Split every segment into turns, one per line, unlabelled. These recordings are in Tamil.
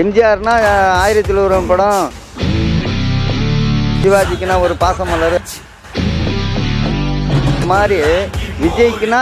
எம்ஜிஆர்னா ஆயிரத்தி ஒரு படம். சிவாஜிக்குனா ஒரு பாசமலர் இந்த மாதிரி விஜய்க்குனா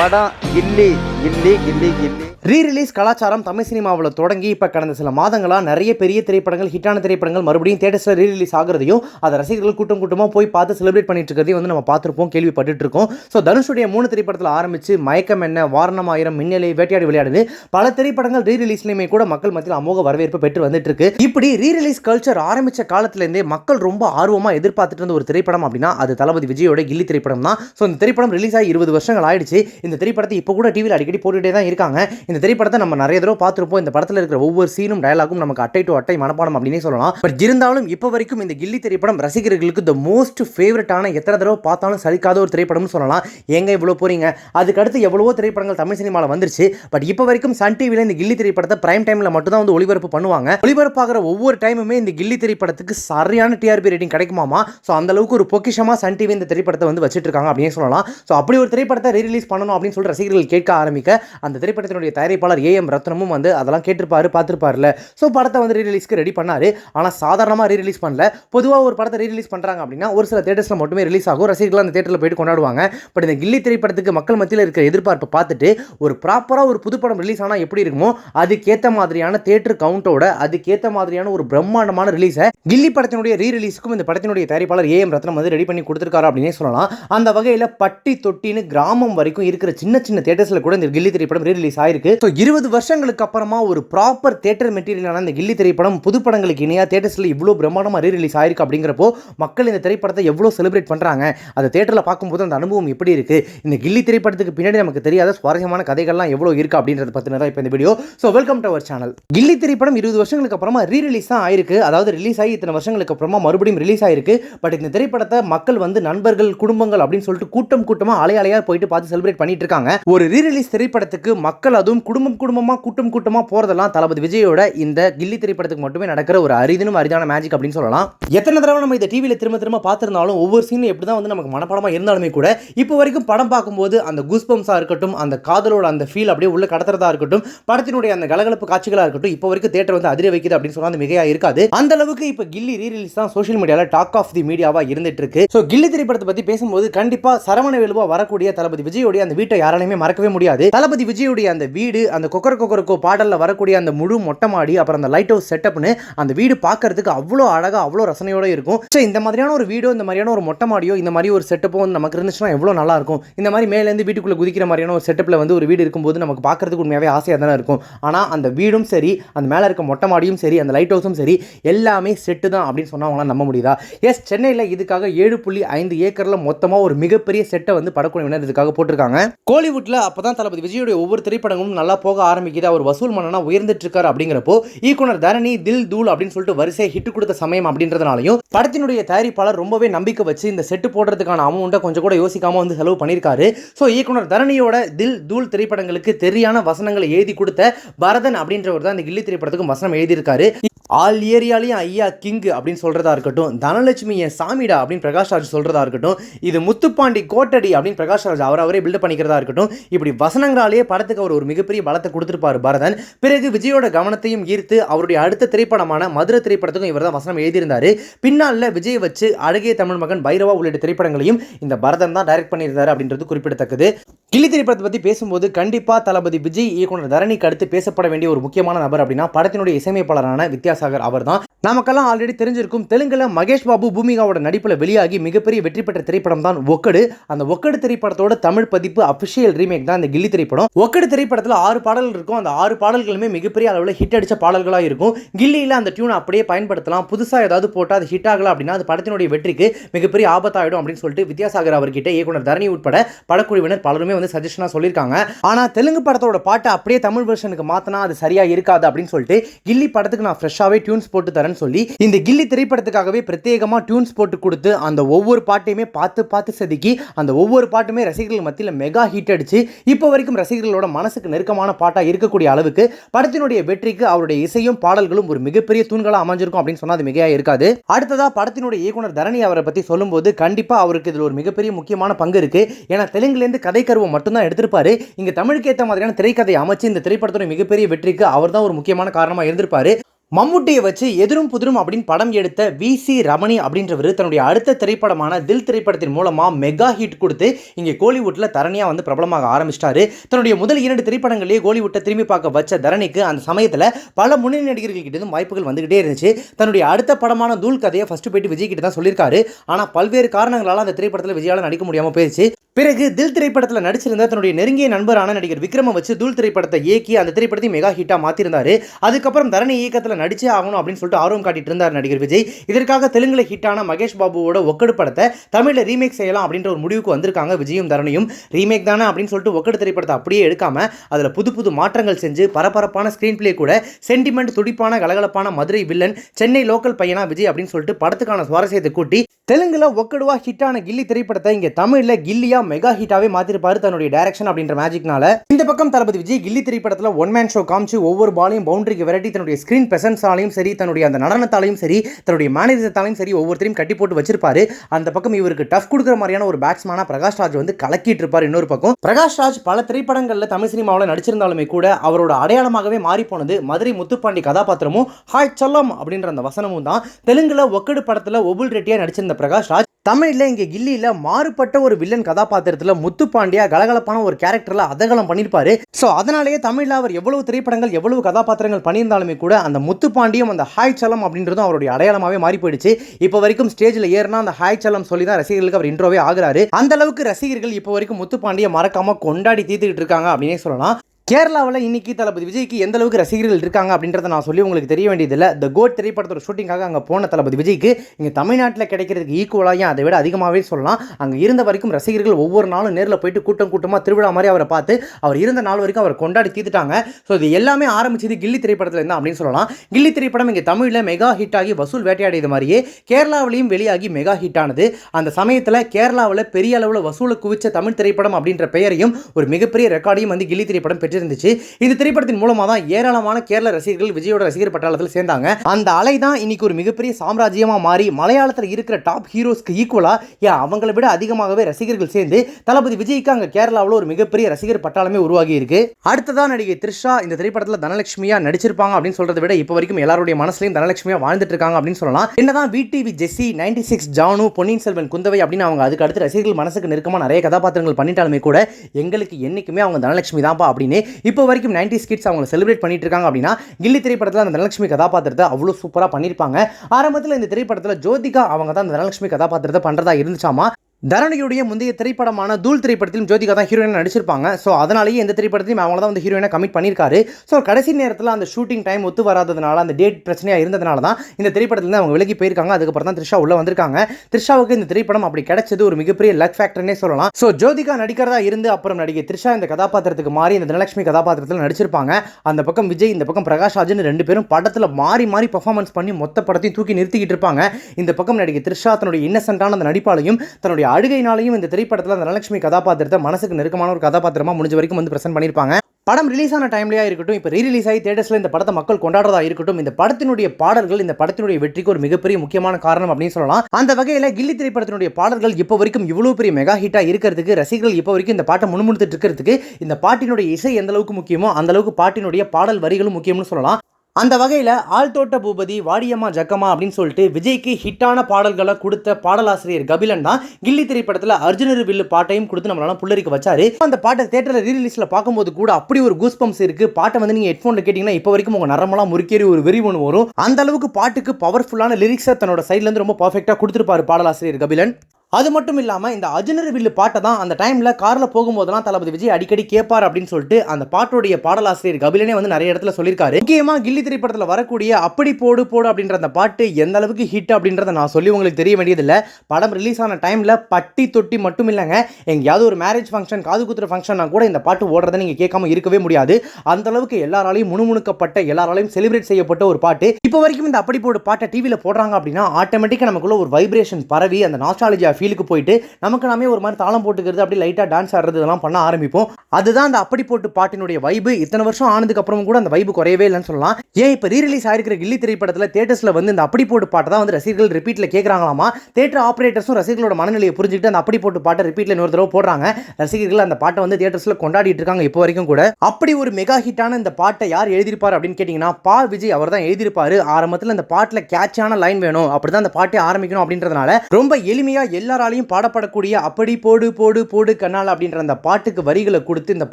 படம் கில்லி கில்லி கில்லி கில்லி.
ரீ ரிலீஸ் கலாச்சாரம் தமிழ் சினிமாவில் தொடங்கி இப்போ கடந்த சில மாதங்களாக நிறைய பெரிய திரைப்படங்கள் ஹிட்டான திரைப்படங்கள் மறுபடியும் தேட்டர்ஸில் ரீ ரிலீஸ் ஆகிறதையும் அதை ரசிகர்கள் கூட்டம் கூட்டமாக போய் பார்த்து செலிப்ரேட் பண்ணிட்டு இருக்கிறதையும் வந்து நம்ம பார்த்துருப்போம் கேள்விப்பட்டுட்டு இருக்கோம். ஸோ தனுஷுடைய மூணு திரைப்படத்தில் ஆரம்பித்து மயக்கம் என்ன வாரணம் ஆயிரம் மின்னலை வேட்டையாடி விளையாடுது பல திரைப்படங்கள் ரீ ரிலீஸ்லையுமே கூட மக்கள் மத்தியில் அமோக வரவேற்பு பெற்று வந்துட்டு இருக்கு இப்படி ரீ ரிலீஸ் கல்ச்சர் ஆரம்பித்த காலத்துலேருந்தே மக்கள் ரொம்ப ஆர்வமாக எதிர்பார்த்துட்டு இருந்த ஒரு திரைப்படம் அப்படின்னா அது தளபதி விஜயோட கில்லி திரைப்படம் தான் ஸோ இந்த திரைப்படம் ரிலீஸ் ஆகி இருபது வருஷங்கள் ஆயிடுச்சு. இந்த திரைப்படத்தை இப்போ கூட டிவியில் அடிக்கடி போட்டுகிட்டே தான் இருக்காங்க. இந்த திரைப்படத்தை நம்ம நிறைய தடவை பார்த்துருப்போம். இந்த படத்தில் இருக்கிற ஒவ்வொரு சீனும் டயலாகும் நமக்கு அட்டை டு அட்டை மனப்பாடம் அப்படின்னே சொல்லலாம். பட் இருந்தாலும் இப்போ வரைக்கும் இந்த கில்லி திரைப்படம் ரசிகர்களுக்கு த மோஸ்ட் ஃபேவரட்டான எத்தனை தடவை பார்த்தாலும் சலிக்காத ஒரு திரைப்படம்னு சொல்லலாம். எங்க இவ்வளோ போறீங்க? அதுக்கடுத்து எவ்வளவோ திரைப்படங்கள் தமிழ் சினிமாவில் வந்துருச்சு. பட் இப்போ வரைக்கும் சன் டிவியில் இந்த கில்லி திரைப்படத்தை பிரைம் டைமில் மட்டும் தான் வந்து ஒளிபரப்பு பண்ணுவாங்க. ஒளிபரப்பாகிற ஒவ்வொரு டைமுமே இந்த கில்லி திரைப்படத்துக்கு சரியான டிஆர்பி ரேட்டிங் கிடைக்குமாமா? ஸோ அந்த அளவுக்கு ஒரு பொக்கிஷமாக சன் டிவி இந்த திரைப்படத்தை வந்து வச்சுட்டு இருக்காங்க அப்படின்னு சொல்லலாம். ஸோ அப்படி ஒரு திரைப்படத்தை ரீ ரிலீஸ் பண்ணணும் அப்படின்னு சொல்லிட்டு ரசிகர்கள் கேட்க ஆரம்பிக்க அந்த திரைப்படத்தினுடைய தயாரிப்பாளர் ஏ எம் ரத்னமும் வந்து அதெல்லாம் கேட்டிருப்பாரு பார்த்துருப்பார்ல. ஸோ படத்தை வந்து ரீரிலீஸ்க்கு ரெடி பண்ணாரு. ஆனால் சாதாரணமாக ரீரிலீஸ் பண்ணல. பொதுவாக ஒரு படத்தை ரீரிலீஸ் பண்ணுறாங்க அப்படின்னா ஒரு சில தேட்டர்ஸில் மட்டுமே ரிலீஸ் ஆகும். ரசிகர்கள் அந்த தேட்டரில் போயிட்டு கொண்டாடுவாங்க. பட் இந்த கில்லி திரைப்படத்துக்கு மக்கள் மத்தியில் இருக்கிற எதிர்பார்ப்பை பார்த்துட்டு ஒரு ப்ராப்பராக ஒரு புது படம் ரிலீஸ் ஆனால் எப்படி இருக்குமோ அதுக்கேற்ற மாதிரியான தேட்டர் கவுண்டோட அதுக்கேற்ற மாதிரியான ஒரு பிரம்மாண்டமான ரிலீஸை கில்லி படத்தினுடைய ரீ ரிலீஸுக்கும் இந்த படத்தினுடைய தயாரிப்பாளர் ஏ எம் ரத்னம் வந்து ரெடி பண்ணி கொடுத்துருக்காரு அப்படின்னே சொல்லலாம். அந்த வகையில் பட்டி தொட்டின்னு கிராமம் வரைக்கும் இருக்கிற சின்ன சின்ன தேட்டர்ஸில் கூட இந்த கில்லி திரைப்படம் ரீ ரிலீஸ் ஆயிருக்கு. ஸோ இருபது வருஷங்களுக்கு அப்புறமா ஒரு ப்ராப்பர் தேட்டர் மெட்டீரியலான இந்த கில்லி திரைப்படம் புது படங்களுக்கு இணையாக தேட்டர்ஸில் இவ்வளோ பிரம்மாண்டமாக ரீ ரிலீஸ் ஆயிருக்கு அப்படிங்கிறப்போ மக்கள் இந்த திரைப்படத்தை எவ்வளோ செலிப்ரேட் பண்ணுறாங்க அதை தேட்டரில் பார்க்கும்போது அந்த அனுபவம் எப்படி இருக்குது இந்த கில்லி திரைப்படத்துக்கு பின்னாடி நமக்கு தெரியாத சுவாரஸ்யமான கதைகள்லாம் எவ்வளோ இருக்குது அப்படின்றத பற்றின தான் இப்போ இந்த video so welcome to our channel Ghilli திரைப்படம் இருபது வருஷங்களுக்கு அப்புறமா ரீ ரிலீஸ் தான் ஆயிருக்கு. அதாவது ரிலீஸ் ஆகி இத்தனை வருஷங்களுக்கு அப்புறமா மறுபடியும் ரிலீஸ் ஆயிருக்கு. பட் இந்த திரைப்படத்தை மக்கள் வந்து நண்பர்கள் குடும்பங்கள் அப்படின்னு சொல்லிட்டு கூட்டம் கூட்டமாக அலையாலையாக போயிட்டு பார்த்து செலிப்ரேட் பண்ணிட்டு இருக்காங்க. ஒரு ரீ ரிலீஸ் திரைப்படத்துக்கு மக்கள் அதுவும் குடும்பம் குடும்பமாக கூட்டம் கூட்டமாக போகிறதெல்லாம் தளபதி விஜயோட இந்த கில்லி திரைப்படத்துக்கு மட்டுமே நடக்கிற ஒரு அரிதினும் அரிதான மேஜிக் அப்படின்னு சொல்லலாம். எத்தனை தடவை நம்ம இந்த டிவியில் திரும்ப திரும்ப பார்த்துருந்தாலும் ஒவ்வொரு சீனும் எப்படி தான் வந்து நமக்கு மனப்படமாக இருந்தாலுமே கூட இப்போ வரைக்கும் படம் பார்க்கும்போது அந்த குஸ்பம்ஸாக இருக்கட்டும் அந்த காதலோட அந்த ஃபீல் அப்படியே உள்ள கடத்துறதா இருக்கட்டும் படத்தினுடைய அந்த கலகலப்பு காட்சிகளாக இருக்கட்டும் இப்போ வரைக்கும் தேட்டர் வந்து அதிர வைக்குது அப்படின்னு சொன்னால் அந்த மிகையாக இருக்காது. அந்த அளவுக்கு இப்போ கில்லி ரீரிலீஸ் தான் சோஷியல் மீடியாவில் டாக் ஆஃப் தி மீடியாவா இருந்துட்டு இருக்கு. ஸோ கில்லி திரைப்படத்தை பற்றி பேசும்போது கண்டிப்பா சரவண வேலுவா வரக்கூடிய தளபதி விஜயோடைய அந்த வீட்டை யாராலையுமே மறக்கவே முடியாது. தளபதி விஜயோடைய அந்த வீடு அந்த கொக்கர கொக்கரக்கோ பாடலில் வரக்கூடிய அந்த முழு மொட்டை மாடி அப்புறம் அந்த லைட் ஹவுஸ் செட்டப்னு அந்த வீடு பார்க்கறதுக்கு அவ்வளோ அழகாக அவ்வளோ ரசனையோட இருக்கும். ஸோ இந்த மாதிரியான ஒரு வீடோ இந்த மாதிரியான ஒரு மொட்டை மாடியோ இந்த மாதிரி ஒரு செட்டப்போ வந்து நமக்கு இருந்துச்சுன்னா எவ்வளோ நல்லா இருக்கும். இந்த மாதிரி மேலேருந்து வீட்டுக்குள்ளே குதிக்கிற மாதிரியான ஒரு செட்டப்பில் வந்து ஒரு வீடு இருக்கும்போது நமக்கு பார்க்கறதுக்கு உண்மையாகவே ஆசையாக தானே இருக்கும். ஆனால் அந்த வீடும் சரி அந்த மேலே இருக்க மொட்டை மாடியும் சரி அந்த லைட் ஹவுஸும் சரி எல்லாமே செட்டு தான் அப்படின்னு சொன்னாங்களாம் நம்ப முடியுதா? எஸ் சென்னையில் இதுக்காக ஏழு புள்ளி ஐந்து ஏக்கரில் மொத்தமாக ஒரு மிகப்பெரிய செட்டை வந்து படக்குழுவினர் இதுக்காக போட்டிருக்காங்க. கோலிவுட்டில் அப்போ தான் தளபதி விஜயோடைய ஒவ்வொரு திரைப்படங்களும் நல்லா போக ஆரம்பிக்குது. அவர் வசூல் மன்னனா உயர்ந்துட்டு அப்படிங்கிறப்போ இயக்குனர் தரணி தில் தூள் அப்படின்னு சொல்லிட்டு வரிசை ஹிட் கொடுத்த சமயம் அப்படின்றதுனாலையும் படத்தினுடைய தயாரிப்பாளர் ரொம்பவே நம்பிக்கை வச்சு இந்த செட்டு போடுறதுக்கான அமௌண்ட்டை கொஞ்சம் கூட யோசிக்காம வந்து செலவு பண்ணியிருக்காரு ஸோ இயக்குனர் தரணியோட தில் தூள் திரைப்படங்களுக்கு தெரியான வசனங்களை எழுதி கொடுத்த பரதன் அப்படின்றவர் தான் இந்த கில்லி திரைப்படத்துக்கும் வசனம் எழுதியிருக்காரு. ஆல் ஏரியாலையும் ஐயா கிங் அப்படின்னு சொல்கிறதா இருக்கட்டும் தனலட்சுமி என் சாமிடா அப்படின்னு பிரகாஷ் ராஜ் சொல்றதா இருக்கட்டும் இது முத்துப்பாண்டி கோட்டடி அப்படின்னு பிரகாஷ் ராஜ் அவர் அவரே பில்டப் பண்ணிக்கிறதா இருக்கட்டும் இப்படி வசனங்களாலேயே படத்துக்கு அவர் ஒரு மிகப்பெரிய பலத்தை கொடுத்துருப்பார் பரதன். பிறகு விஜயோட கவனத்தையும் ஈர்த்து அவருடைய அடுத்த திரைப்படமான மதுரை திரைப்படத்துக்கும் இவர் தான் வசனம் எழுதியிருந்தார். பின்னால் விஜய் வச்சு அழகிய தமிழ் மகன் பைரவா உள்ளிட்ட திரைப்படங்களையும் இந்த பரதன் தான் டைரக்ட் பண்ணியிருந்தாரு அப்படின்றது குறிப்பிடத்தக்கது. கிளி திரைப்படத்தை பற்றி பேசும்போது கண்டிப்பாக தளபதி விஜய் இயக்குனர் தரணிக்கு அடுத்து பேசப்பட வேண்டிய ஒரு முக்கியமான நபர் அப்படின்னா படத்தினுடைய இசையமைப்பாளரான வித்யாசாகர் அவர் தான் நமக்கெல்லாம் ஆல்ரெடி தெரிஞ்சிருக்கும் தெலுங்குல மகேஷ் பாபு பூமிகாவோட நடிப்பில் வெளியாகி மிகப்பெரிய வெற்றி பெற்ற திரைப்படம் தான் ஒக்கடு. அந்த ஒக்கடு திரைப்படத்தோட தமிழ் பதிப்பு அபிஷியல் ரீமேக் தான் இந்த கில்லி திரைப்படம். ஒக்கடு திரைப்படத்தில் ஆறு பாடல்கள் இருக்கும். அந்த ஆறு பாடல்களுமே மிகப்பெரிய அளவில் ஹிட் அடித்த பாடல்களாக இருக்கும். கில்லியில் அந்த டியூனை அப்படியே பயன்படுத்தலாம். புதுசாக ஏதாவது போட்டால் அது ஹிட் ஆகலாம் அப்படின்னா அது படத்தினுடைய வெற்றிக்கு மிகப்பெரிய ஆபத்தாயிடும் அப்படின்னு சொல்லிட்டு வித்யாசாகர் அவர்கிட்ட இயக்குனர் தரணி உட்பட படக்குழுவினர் பலருமே வந்து சஜஷனாக சொல்லியிருக்காங்க. ஆனால் தெலுங்கு படத்தோட பாட்டை அப்படியே தமிழ் வெர்ஷனுக்கு மாற்றினா அது சரியாக இருக்காது அப்படின்னு சொல்லிட்டு கில்லி படத்துக்கு நான் ஃப்ரெஷ்ஷாக முழுசாவே டியூன்ஸ் போட்டு தரேன்னு சொல்லி இந்த கில்லி திரைப்படத்துக்காகவே பிரத்யேகமாக டியூன்ஸ் போட்டு கொடுத்து அந்த ஒவ்வொரு பாட்டையுமே பார்த்து பார்த்து செதுக்கி அந்த ஒவ்வொரு பாட்டுமே ரசிகர்கள் மத்தியில் மெகா ஹிட் அடிச்சு இப்போ வரைக்கும் ரசிகர்களோட மனசுக்கு நெருக்கமான பாட்டா இருக்கக்கூடிய அளவுக்கு படத்தினுடைய வெற்றிக்கு அவருடைய இசையும் பாடல்களும் ஒரு மிகப்பெரிய தூண்களாக அமைஞ்சிருக்கும் அப்படின்னு சொன்னால் அது மிகையாக இருக்காது. அடுத்ததா படத்தினுடைய இயக்குனர் தரணி அவரை பத்தி சொல்லும்போது கண்டிப்பா அவருக்கு இதில் ஒரு மிகப்பெரிய முக்கியமான பங்கு இருக்கு. ஏன்னா தெலுங்குலேருந்து கதை கருவை மட்டும்தான் எடுத்திருப்பாரு. இங்க தமிழுக்கு ஏற்ற மாதிரியான திரைக்கதை அமைச்சு இந்த திரைப்படத்தோட மிகப்பெரிய வெற்றிக்கு அவர் தான் ஒரு முக்கியமான காரணமா இருந்திருப்பாரு. மம்முட்டியை வச்சு எதிரும் புதிரும் அப்படின்னு படம் எடுத்த வி சி ரமணி அப்படின்றவர் தன்னுடைய அடுத்த திரைப்படமான தில் திரைப்படத்தின் மூலமாக மெகா ஹிட் கொடுத்து இங்கே கோலிவுட்டில் தரணியாக வந்து பிரபலமாக ஆரம்பிச்சிட்டாரு. தன்னுடைய முதல் இரண்டு திரைப்படங்களையே கோலிவுட்டை திரும்பி பார்க்க வச்ச தரணிக்கு அந்த சமயத்தில் பல முன்னணி நடிகர்கள் இருந்து வாய்ப்புகள் வந்துகிட்டே இருந்துச்சு. தன்னுடைய அடுத்த படமான தூள் கதையை ஃபஸ்ட்டு போயிட்டு விஜய் கிட்ட தான் சொல்லியிருக்காரு. ஆனால் பல்வேறு காரணங்களால் அந்த திரைப்படத்தில் விஜயால நடிக்க முடியாமல் போயிடுச்சு பிறகு தில் திரைப்படத்தில் நடிச்சிருந்த தன்னுடைய நெருங்கிய நண்பரான நடிகர் விக்ரம வச்சு தூள் திரைப்படத்தை இயக்கி அந்த திரைப்படத்தை மெகா ஹிட்டாக மாற்றிருந்தாரு அதுக்கப்புறம் தரணி இயக்கத்தில் நடிச்சே ஆகணும் அப்படின்னு சொல்லிட்டு ஆர்வம் காட்டிட்டு இருந்தார் நடிகர் விஜய். இதற்காக தெலுங்குல ஹிட்டான மகேஷ் பாபுவோட ஒக்கடு படத்தை தமிழில் ரீமேக் செய்யலாம் அப்படின்ற ஒரு முடிவுக்கு வந்திருக்காங்க விஜயும் தரணியும். ரீமேக் தானே அப்படின்னு சொல்லிட்டு ஒக்கடு திரைப்படத்தை அப்படியே எடுக்காம அதில் புது புது மாற்றங்கள் செஞ்சு பரபரப்பான ஸ்க்ரீன் பிளே கூட சென்டிமெண்ட் துடிப்பான கலகலப்பான மதுரை வில்லன் சென்னை லோக்கல் பையனா விஜய் அப்படின்னு சொல்லிட்டு படத்துக்கான சுவாரஸ்யத்தை கூட்டி தெலுங்குல ஒக்கடுவா ஹிட்டான கில்லி திரைப்படத்தை இங்க தமிழ்ல கில்லியா மெகா ஹிட்டாவே மாத்திருப்பாரு தன்னுடைய டைரக்ஷன் அப்படின்ற மேஜிக்னால இந்த பக்கம் தளபதி விஜய் கில்லி திரைப்படத்துல ஒன் மேன் ஷோ காமிச்சு ஒவ்வொரு பாலையும் பவுண்டரிக்கு விரட்டி தன்னுடைய ஸ்கிரீன் பிரசன்ஸாலையும் சரி தன்னுடைய அந்த நடனத்தாலையும் சரி தன்னுடைய மேனேஜத்தாலையும் சரி ஒவ்வொருத்தரையும் கட்டி போட்டு வச்சிருப்பாரு. அந்த பக்கம் இவருக்கு டஃப் கொடுக்குற மாதிரியான ஒரு பேட்ஸ்மேனா பிரகாஷ் ராஜ் வந்து கலக்கிட்டு இருப்பார் இன்னொரு பக்கம். பிரகாஷ் ராஜ் பல திரைப்படங்கள்ல தமிழ் சினிமாவில் நடிச்சிருந்தாலுமே கூட அவரோட அடையாளமாகவே மாறி போனது மதுரை முத்துப்பாண்டி கதாபாத்திரமும் ஹாய் சல்லம் அப்படின்ற அந்த வசனமும் தான். தெலுங்குல ஒக்கடு படத்துல ஒபுல் ரெட்டியா நடிச்சிருந்த பிரகாஷ் ராஜ். தமிழில் இங்கே கில்லியில் மாறுபட்ட ஒரு வில்லன் கதாபாத்திரத்தில் முத்துப்பாண்டியா கலகலப்பான ஒரு கேரக்டரில் அதகலம் பண்ணியிருப்பாரு ஸோ அதனாலேயே தமிழில் அவர் எவ்வளவு திரைப்படங்கள் எவ்வளவு கதாபாத்திரங்கள் பண்ணியிருந்தாலுமே கூட அந்த முத்துப்பாண்டியம் அந்த ஹாய் சலம் அப்படின்றதும் அவருடைய அடையாளமாகவே மாறி போயிடுச்சு இப்போ வரைக்கும் ஸ்டேஜில் ஏறினா அந்த ஹாய் சலம் சொல்லி தான் ரசிகர்களுக்கு அவர் இன்ட்ரோவே ஆகுறாரு. அந்த அளவுக்கு ரசிகர்கள் இப்போ வரைக்கும் முத்துப்பாண்டியை மறக்காம கொண்டாடி தீர்த்துக்கிட்டு இருக்காங்க அப்படின்னே சொல்லலாம். கேரளாவில் இன்னைக்கு தளபதி விஜய்க்கு எந்த அளவுக்கு ரசிகர்கள் இருக்காங்க அப்படின்றத நான் சொல்லி உங்களுக்கு தெரிய வேண்டியதில்லை. த கோட் திரைப்படத்தோட ஷூட்டிங்காக அங்கே போன தளபதி விஜய்க்கு இங்கே தமிழ்நாட்டில் கிடைக்கிறதுக்கு ஈக்குவலாக அதை விட அதிகமாகவே சொல்லலாம். அங்கே இருந்த வரைக்கும் ரசிகர்கள் ஒவ்வொரு நாளும் நேரில் போயிட்டு கூட்டம் கூட்டமாக திருவிழா மாதிரி அவரை பார்த்து அவர் இருந்த நாள் வரைக்கும் அவர் கொண்டாடி தீர்த்துட்டாங்க. ஸோ இது எல்லாமே ஆரம்பிச்சது கில்லி திரைப்படத்தில் இருந்தால் அப்படின்னு சொல்லலாம். கில்லி திரைப்படம் இங்கே தமிழில் மெகா ஹிட் ஆகி வசூல் வேட்டையாடியது மாதிரியே கேரளாவிலையும் வெளியாகி மெகா ஹிட் ஆனது. அந்த சமயத்தில் கேரளாவில் பெரிய அளவில் வசூலை குவிச்ச தமிழ் திரைப்படம் அப்படின்ற பெயரையும் ஒரு மிகப்பெரிய ரெக்கார்டையும் வந்து கில்லி திரைப்படம் பெற்றிருந்துச்சு இந்த திரைப்படத்தின் மூலமாக தான் ஏராளமான கேரள ரசிகர்கள் விஜயோட ரசிகர் பட்டாளத்தில் சேர்ந்தாங்க. அந்த அலை தான் இன்னைக்கு ஒரு மிகப்பெரிய சாம்ராஜ்யமாக மாறி மலையாளத்தில் இருக்கிற டாப் ஹீரோஸ்க்கு ஈக்குவலாக ஏன் அவங்கள விட அதிகமாகவே ரசிகர்கள் சேர்ந்து தளபதி விஜய்க்கு அங்கே கேரளாவில் ஒரு மிகப்பெரிய ரசிகர் பட்டாளமே உருவாகி இருக்கு. அடுத்ததான் நடிகை த்ரிஷா இந்த திரைப்படத்தில் தனலட்சுமியா நடிச்சிருப்பாங்க அப்படின்னு சொல்றதை விட இப்போ வரைக்கும் எல்லாருடைய மனசுலையும் தனலட்சுமியா வாழ்ந்துட்டு இருக்காங்க அப்படின்னு சொல்லலாம். என்னதான் VTV Jessie ninety six Janu Ponniyin Selvan Kundavai அப்படின்னு அவங்க அதுக்கு அடுத்து ரசிகர்கள் மனசுக்கு நெருக்கமாக நிறைய கதாபாத்திரங்கள் பண்ணிட்டாலுமே கூட எங்களுக்கு என்னைக்குமே அவங்க தனலட்சுமி தான்ப்பா அப்படின்னு இப்போ வரைக்கும் நைன்டி கிட்ஸ் அவங்க செலிப்ரேட் பண்ணிட்டு இருக்காங்க அப்படின்னா கில்லி திரைப்படத்தில் அந்த தனலட்சுமி கதாபாத்திரத்தை அவ்வளோ சூப்பராக பண்ணியிருப்பாங்க. ஆரம்பத்தில் இந்த திரைப்படத்தில் ஜோதிகா அவங்க தான் அந்த தனலட்சுமி கதாபாத்திரத்தை பண்ணுறதா இருந்துச்சாமா? தரணியுடைய முந்தைய திரைப்படமான தூள் திரைப்படத்திலும் ஜோதிகா தான் ஹீரோயின் நடிச்சிருப்பாங்க. ஸோ அதனாலேயே இந்த திரைப்படத்தையும் அவங்க தான் வந்து ஹீரோயினை கமிட் பண்ணியிருக்காரு. ஸோ கடைசி நேரத்தில் அந்த ஷூட்டிங் டைம் ஒத்து வராததுனால அந்த டேட் பிரச்சனையாக இருந்ததுனால தான் இந்த திரைப்படத்திலேருந்து அவங்க விலகி போயிருக்காங்க. அதுக்கப்புறம் தான் த்ரிஷா உள்ள வந்திருக்காங்க. த்ரிஷாவுக்கு இந்த திரைப்படம் அப்படி கிடைச்சது ஒரு மிகப்பெரிய லக் ஃபேக்டர்னே சொல்லலாம். ஸோ ஜோதிகா நடிக்கிறதா இருந்து அப்புறம் நடிகை த்ரிஷா இந்த கதாபாத்திரத்துக்கு மாறி இந்த தனலட்சுமி கதாபாத்திரத்தில் நடிச்சிருப்பாங்க. அந்த பக்கம் விஜய் இந்த பக்கம் பிரகாஷ் ராஜன் ரெண்டு பேரும் படத்தில் மாறி மாறி பர்ஃபார்மன்ஸ் பண்ணி மொத்த படத்தையும் தூக்கி நிறுத்திக்கிட்டு இருப்பாங்க. இந்த பக்கம் நடிகை த்ரிஷா தன்னுடைய இன்னசென்ட்டான அந்த நடிப்பாலையும் தன்னுடைய அழுகைனாலையும் இந்த திரைப்படத்தில் அந்த தனலட்சுமி கதாபாத்திரத்தை மனசுக்கு நெருக்கமான ஒரு கதாபாத்திரமாக முடிஞ்ச வரைக்கும் வந்து பிரசன்ட் பண்ணியிருப்பாங்க. படம் ரிலீஸ் ஆன டைம்லயா இருக்கட்டும் இப்போ ரீ ரிலீஸ் ஆகி தேட்டர்ஸில் இந்த படத்தை மக்கள் கொண்டாடுறதா இருக்கட்டும் இந்த படத்தினுடைய பாடல்கள் இந்த படத்தினுடைய வெற்றிக்கு ஒரு மிகப்பெரிய முக்கியமான காரணம் அப்படின்னு சொல்லலாம். அந்த வகையில் கில்லி திரைப்படத்தினுடைய பாடல்கள் இப்போ வரைக்கும் இவ்வளோ பெரிய மெகா ஹிட்டாக இருக்கிறதுக்கு ரசிகர்கள் இப்போ வரைக்கும் இந்த பாட்டை முன்முடுத்துட்டு இருக்கிறதுக்கு இந்த பாட்டினுடைய இசை எந்த அளவுக்கு முக்கியமோ அந்த அளவுக்கு பாட்டினுடைய பாடல் வரிகளும் முக்கியம்னு சொல்லலாம். அந்த வகையில் ஆழ்தோட்ட பூபதி வாடியம்மா ஜக்கம்மா அப்படின்னு சொல்லிட்டு விஜய்க்கு ஹிட்டான பாடல்களை கொடுத்த பாடலாசிரியர் கபிலன் தான் கில்லி திரைப்படத்தில் அர்ஜுனர் வில்லு பாட்டையும் கொடுத்து நம்மளால புள்ளரிக்க வச்சாரு. அந்த பாட்டை தேட்டரில் ரீரிலீஸில் பார்க்கும்போது கூட அப்படி ஒரு கூஸ் பம்ப்ஸ் இருக்கு. பாட்டை வந்து நீங்கள் ஹெட்ஃபோனில் கேட்டிங்கன்னா இப்போ வரைக்கும் உங்கள் நரமெல்லாம் முறுக்கேறி ஒரு வெறி ஒன்று வரும். அந்த அளவுக்கு பாட்டுக்கு பவர்ஃபுல்லான லிரிக்ஸை தன்னோட சைட்லேருந்து ரொம்ப பர்ஃபெக்டாக கொடுத்துருப்பாரு பாடலாசிரியர் கபிலன். அது மட்டும் இல்லாமல் இந்த அஜினர் வில்லு பாட்டை தான் அந்த டைமில் காரில் போகும்போதெல்லாம் தளபதி விஜய் அடிக்கடி கேட்பார் அப்படின்னு சொல்லிட்டு அந்த பாட்டுடைய பாடலாசிரியர் கபிலனே வந்து நிறைய இடத்துல சொல்லியிருக்காரு. முக்கியமாக கில்லி திரைப்படத்தில் வரக்கூடிய அப்படி போடு போடு அப்படின்ற அந்த பாட்டு எந்த அளவுக்கு ஹிட் அப்படின்றத நான் சொல்லி உங்களுக்கு தெரிய வேண்டியதில்லை. படம் ரிலீஸ் ஆன டைமில் பட்டி தொட்டி மட்டும் இல்லைங்க. எங்கேயாவது ஒரு மேரேஜ் ஃபங்க்ஷன் காது குத்துற ஃபங்க்ஷன்னா கூட இந்த பாட்டு ஓடுறதை நீங்கள் கேட்காம இருக்கவே முடியாது. அந்த அளவுக்கு எல்லாராலையும் முணுமுணுக்கப்பட்ட எல்லாராலையும் செலிப்ரேட் செய்யப்பட்ட ஒரு பாட்டு. இப்போ வரைக்கும் இந்த அப்படி போடு பாட்டை டிவியில் போடுறாங்க அப்படின்னா ஆட்டோமேட்டிக்காக நமக்குள்ள ஒரு வைப்ரேஷன் பரவி அந்த நாஸ்டாலஜியா ஃபீலுக்கு போயிட்டு நமக்கு நாமே ஒரு மாதிரி தாளம் போட்டுக்கிறது அப்படி லைட்டாக டான்ஸ் ஆடுறது இதெல்லாம் பண்ண ஆரம்பிப்போம். அதுதான் அந்த அப்படி போட்டு பாட்டினுடைய வைபு இத்தனை வருஷம் ஆனதுக்கு அப்புறம் கூட அந்த வைபு குறையவே இல்லைன்னு சொல்லலாம். ஏன் இப்போ ரீரிலீஸ் ஆயிருக்கிற கில்லி திரைப்படத்தில் தேட்டர்ஸில் வந்து இந்த அப்படி போட்டு பாட்டை தான் வந்து ரசிகர்கள் ரிப்பீட்டில் கேட்குறாங்களாமா தேட்டர் ஆப்ரேட்டர்ஸும் ரசிகர்களோட மனநிலையை புரிஞ்சுக்கிட்டு அந்த அப்படி போட்டு பாட்டை ரிப்பீட்டில் இன்னொரு தடவை போடுறாங்க. ரசிகர்கள் அந்த பாட்டை வந்து தேட்டர்ஸில் கொண்டாடிட்டு இருக்காங்க இப்போ வரைக்கும் கூட. அப்படி ஒரு மெகா ஹிட்டான இந்த பாட்டை யார் எழுதியிருப்பார் அப்படின்னு கேட்டிங்கன்னா பா விஜய் அவர் தான் எழுதியிருப்பார். ஆரம்பத்தில் இந்த பாட்டில் கேட்சான லைன் வேணும். அப்படி தான் அந்த பாட்டை ஆரம்பிக்கணும் அப்படின்றதுனால ரொம்ப எளிமையாக எல்லாராலையும் பாடப்படக்கூடிய அப்படி போடு போடு போடு கண்ணால் அப்படின்ற அந்த பாட்டுக்கு வரிகளை கொடுத்து இந்த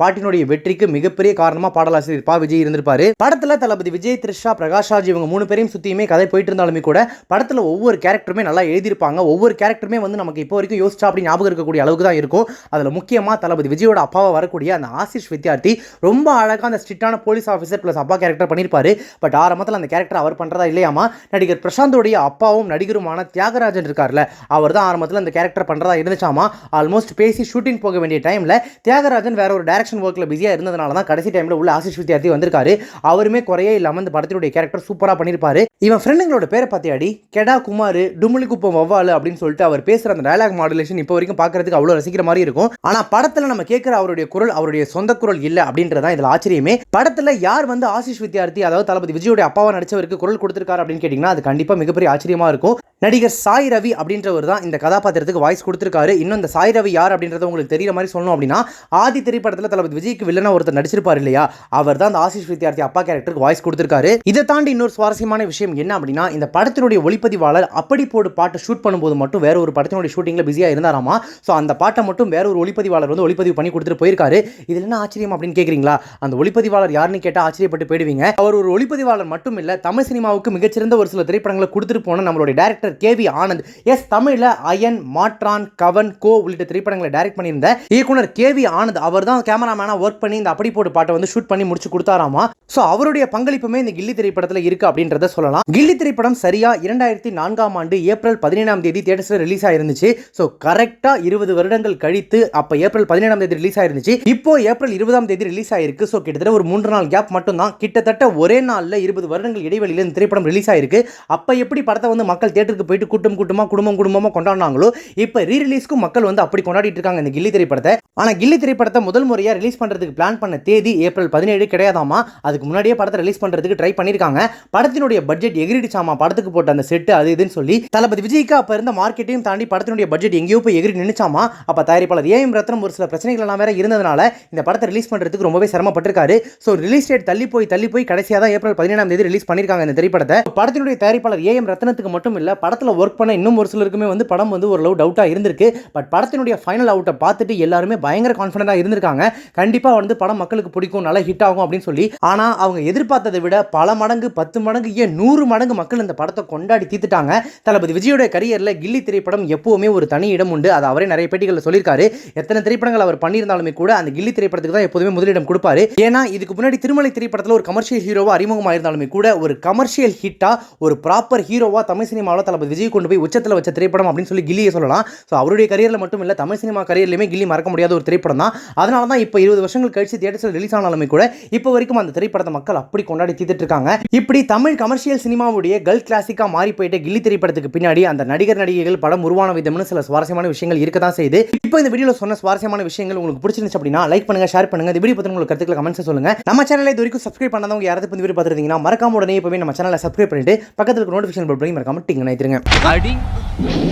பாட்டினுடைய வெற்றிக்கு மிகப்பெரிய காரணமா பாடலாசிரியர் பா. விஜய் இருந்திருப்பாரு. படத்துல தளபதி விஜய் த்ரிஷா பிரகாஷ் இவங்க மூணு பேரையும் சுத்தியுமே கதை போயிட்டு இருந்தாலுமே கூட படத்துல ஒவ்வொரு கேரக்டருமே நல்லா எழுதியிருப்பாங்க. ஒவ்வொரு கேரக்டருமே வந்து நமக்கு இப்போ வரைக்கும் யோசிச்சா அப்படி ஞாபகம் இருக்கக்கூடிய அளவுக்கு தான் இருக்கும். அதுல முக்கியமா தளபதி விஜயோட அப்பாவை வரக்கூடிய அந்த ஆசிஷ் வித்யார்த்தி ரொம்ப அழகா அந்த ஸ்ட்ரிக்டான போலீஸ் ஆஃபீஸர் பிளஸ் அப்பா கேரக்டர் பண்ணியிருப்பாரு. பட் ஆரம்பத்தில் அந்த கேரக்டர் அவர் பண்றதா இல்லையாமா? நடிகர் பிரசாந்தோடைய அப்பாவும் நடிகருமான தியாகராஜன் இருக்கார்ல அவர் தான் ஆரம்பத்தில் அந்த கேரக்டர் பண்றதா இருந்துச்சாமா? ஆல்மோஸ்ட் பேசி ஷூட்டிங் போக வேண்டிய டைம்ல தியாகராஜன் வேற ஒரு டேரக்ஷன் ஒர்க்கில் பிஸியாக இருந்ததுனால தான் கடைசி டைமில் உள்ள ஆசிஷ் வித்யார்த்தி வந்திருக்காரு. அவருமே குறையே இல்லாமல் இந்த படத்தினுடைய கேரக்டர் சூப்பராக பண்ணியிருப்பாரு இவன் ஃப்ரெண்டுங்களோட பேரை பார்த்தியாடி? கெடா குமார் டுமுலி குப்பம் வவ்வாலு அப்படின்னு சொல்லிட்டு அவர் பேசுகிற அந்த டயலாக் மாடுலேஷன் இப்போ வரைக்கும் பார்க்கறதுக்கு அவ்வளோ ரசிக்கிற மாதிரி இருக்கும். ஆனால் படத்தில் நம்ம கேட்குற அவருடைய குரல் அவருடைய சொந்த குரல் இல்லை அப்படின்றதான் இதில் ஆச்சரியமே. படத்தில் யார் வந்து ஆசிஷ் வித்யார்த்தி அதாவது தளபதி விஜயோட அப்பாவை நடிச்சவருக்கு குரல் கொடுத்துருக்காரு அப்படின்னு கேட்டிங்கன்னா அது கண்டிப்பாக மிகப்பெரிய ஆச்சரியமா இருக்கும். நடிகர் சாய் ரவி அப்படின்றவர் தான் இந்த கதாபாத்திரத்துக்கு வாய்ஸ் கொடுத்துருக்காரு. இன்னும் இந்த சாய் ரவி யார் அப்படின்றத உங்களுக்கு தெரியற மாதிரி சொல்லணும் அப்படின்னா ஆதி திரைப்படத்தில் தளபதி விஜய்க்கு வில்லனா ஒருத்தர் நடிச்சிருப்பார் இல்லையா? அவர் தான் அந்த ஆசிஷ் வித்யார்த்தி அப்பா கேரக்டருக்கு வாய்ஸ் கொடுத்துருக்காரு. இதை தாண்டி இன்னொரு சுவாரஸ்யமான விஷயம் என்ன அப்படின்னா இந்த படத்தினுடைய ஒளிப்பதிவாளர் அப்படி போடு பாட்டை ஷூட் பண்ணும்போது மட்டும் வேற ஒரு படத்தினுடைய ஷூட்டிங்கில் பிஸியாக இருந்தாராமா? ஸோ அந்த பாட்டை மட்டும் வேற ஒரு ஒளிப்பதிவாளர் வந்து ஒளிப்பதிவு பண்ணி கொடுத்துட்டு போயிருக்காரு. இதில் என்ன ஆச்சரியம் அப்படின்னு கேட்குறீங்களா அந்த ஒளிப்பதிவாளர் யாருன்னு கேட்டால் ஆச்சரியப்பட்டு போயிடுவீங்க. அவர் ஒரு ஒளிப்பதிவாளர் மட்டும் இல்லை தமிழ் சினிமாவுக்கு மிகச்சிறந்த ஒரு சில திரைப்படங்களை கொடுத்துட்டு போன நம்மளுடைய director K V Anand S தமிழில் அயன் மாற்றான் கவன் கோ உள்ளிட்ட திரைப்படங்களை டைரக்ட் பண்ணியிருந்த இயக்குனர் கே வி ஆனந்த் அவர் தான் கேமராமேனாக ஒர்க் பண்ணி இந்த அப்படி போட்டு பாட்டை வந்து ஷூட் பண்ணி முடிச்சு கொடுத்தாராமா? ஸோ அவருடைய பங்களிப்புமே இந்த கில்லி திரைப்படத்தில் இருக்கு அப்படின்றத சொல்லலாம். கில்லி திரைப்படம் சரியா இரண்டாயிரத்தி நான்காம் ஆண்டு ஏப்ரல் பதினேழாம் தேதி தியேட்டர்ஸில் ரிலீஸ் ஆயிருந்துச்சு. ஸோ கரெக்டாக இருபது வருடங்கள் கழித்து அப்போ ஏப்ரல் பதினேழாம் தேதி ரிலீஸ் ஆயிருந்துச்சு. இப்போ ஏப்ரல் இருபதாம் தேதி ரிலீஸ் ஆயிருக்கு. ஸோ கிட்டத்தட்ட ஒரு மூன்று நாள் கேப் மட்டும் தான். கிட்டத்தட்ட ஒரே நாளில் இருபது வருடங்கள் இடைவெளியில் இந்த திரைப்படம் ரிலீஸ் ஆயிருக்கு. அப்போ எப்படி படத்தை வந்து மக்கள் தேட்டருக்கு போயிட்டு கூட்டம் கூட்டமாக குடும்பம் குடும்பமாக கொண்டாடினாங்களோ இப்போ ரீ ரிலீஸ்க்கும் மக்கள் வந்து அப்படி கொண்டாடிட்டு இருக்காங்க இந்த கில்லி திரைப்படத்தை. ஆனால் கில்லி திரைப்படத்தை முதல் முறையாக ரிலீஸ் பண்ணுறதுக்கு பிளான் பண்ண தேதி ஏப்ரல் பதினேழு கிடையாதாமா அதுக்கு முன்னாடியே படத்தை ரிலீஸ் பண்ணுறதுக்கு ட்ரை பண்ணியிருக்காங்க படத்தினுடைய பட்ஜெட் எகிரிடுச்சாமா படத்துக்கு போட்ட அந்த செட்டு அது இதுன்னு சொல்லி தளபதி விஜய்க்கு அப்போ இருந்த மார்க்கெட்டையும் தாண்டி படத்தினுடைய பட்ஜெட் எங்கேயோ போய் எகிரி நினைச்சாமா அப்போ தயாரிப்பாளர் ஏஎம் ரத்னம் ஒரு சில பிரச்சனைகள் எல்லாம் வேற இருந்ததுனால இந்த படத்தை ரிலீஸ் பண்ணுறதுக்கு ரொம்பவே சிரமப்பட்டிருக்காரு. ஸோ ரிலீஸ் டேட் தள்ளி போய் தள்ளி போய் கடைசியாக தான் ஏப்ரல் பதினேழாம் தேதி ரிலீஸ் பண்ணியிருக்காங்க இந்த திரைப்படத்தை. படத்தினுடைய தயாரிப்பாளர் ஏஎம் ரத்னத்துக்கு மட்டும் இல்லை படத்தில் ஒர்க் பண்ண இன்னும் ஒரு சிலருக்குமே வந்து படம் வந்து ஓரளவு டவுட்டாக இருந்திருக்கு. பட் படத்தினுடைய ஃபைனல் அவுட்டை பார்த்துட்டு எல்லாருமே பயங்கர கான்ஃபிடண்டாக இருந்திருக்காங்க. கண்டிப்பாக வந்து படம் மக்களுக்கு பிடிக்கும் நல்லா ஹிட் ஆகும் அப்படின்னு சொல்லி. ஆனால் அவங்க எதிர்பார்த்ததை விட பல மடங்கு பத்து மடங்கு ஏன் நூறு மடங்கு மக்கள் இந்த படத்தை கொண்டாடி தீர்த்துட்டாங்க. தளபதி விஜயோட கரியரில் கில்லி திரைப்படம் எப்பவுமே ஒரு தனி இடம் உண்டு. அது அவரே நிறைய பேட்டிகளில் சொல்லியிருக்காரு. எத்தனை திரைப்படங்கள் அவர் பண்ணியிருந்தாலுமே கூட அந்த கில்லி திரைப்படத்துக்கு தான் எப்போதுமே முதலிடம் கொடுப்பாரு. ஏன்னா இதுக்கு முன்னாடி திருமலை திரைப்படத்தில் ஒரு கமர்ஷியல் ஹீரோவாக அறிமுகமாக இருந்தாலுமே கூட ஒரு கமர்ஷியல் ஹிட்டா ஒரு ப்ராப்பர் ஹீரோவா தமிழ் சினிமாவில் தளபதி விஜய் கொண்டு போய் உச்சத்தில் வச்ச திரைப்படம் அப்படின்னு சொல்லி கில்லியை சொல்லலாம். ஸோ அவருடைய கரியரில் மட்டும் இல்லை தமிழ் சினிமா கரியர்லையுமே கில்லி மறக்க முடியாத ஒரு திரைப்படம் தான். அதனால தான் இப்போ இருபது வருஷங்கள் கழிச்சு தியேட்டர்ஸில் ரிலீஸ் ஆனாலுமே கூட இப்போ வரைக்கும் அந்த திரைப்படத்தை மக்கள் அப்படி கொண்டாடி தீர்த்துட்டு இருக்காங்க. இப்படி தமிழ் கமர்ஷியல் சினிமாவுடைய கேர்ள் கிளாசிக்காக மாறி போயிட்ட கில்லி திரைப்படத்துக்கு பின்னாடி அந்த நடிகர் நடிகைகள் படம் உருவான விதம்னு சில சுவாரஸ்யமான விஷயங்கள் இருக்க தான் செய்யுது. இப்போ இந்த வீடியோவில் சொன்ன சுவாரஸ்யமான விஷயங்கள் உங்களுக்கு பிடிச்சிருந்துச்சு அப்படின்னா லைக் பண்ணுங்க ஷேர் பண்ணுங்க. இந்த வீடியோ பற்றி உங்களுக்கு கருத்துக்களை கமெண்ட்ஸ் சொல்லுங்க. நம்ம சேனலை இது வரைக்கும் சப்ஸ்கிரைப் பண்ணாதவங்க யாராவது இந்த வீடியோ பார்த்துருந்தீங்கன்னா மறக்காம உடனே இப்போவே நம்ம சேனலை சப்ஸ்கிரைப் பண்ணிட்டு பக்கத்தில் இருக்க நோட்டிஃபிகேஷன் பெல் மறக்காம டிங்க நினைத்துருங்க
அடி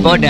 போட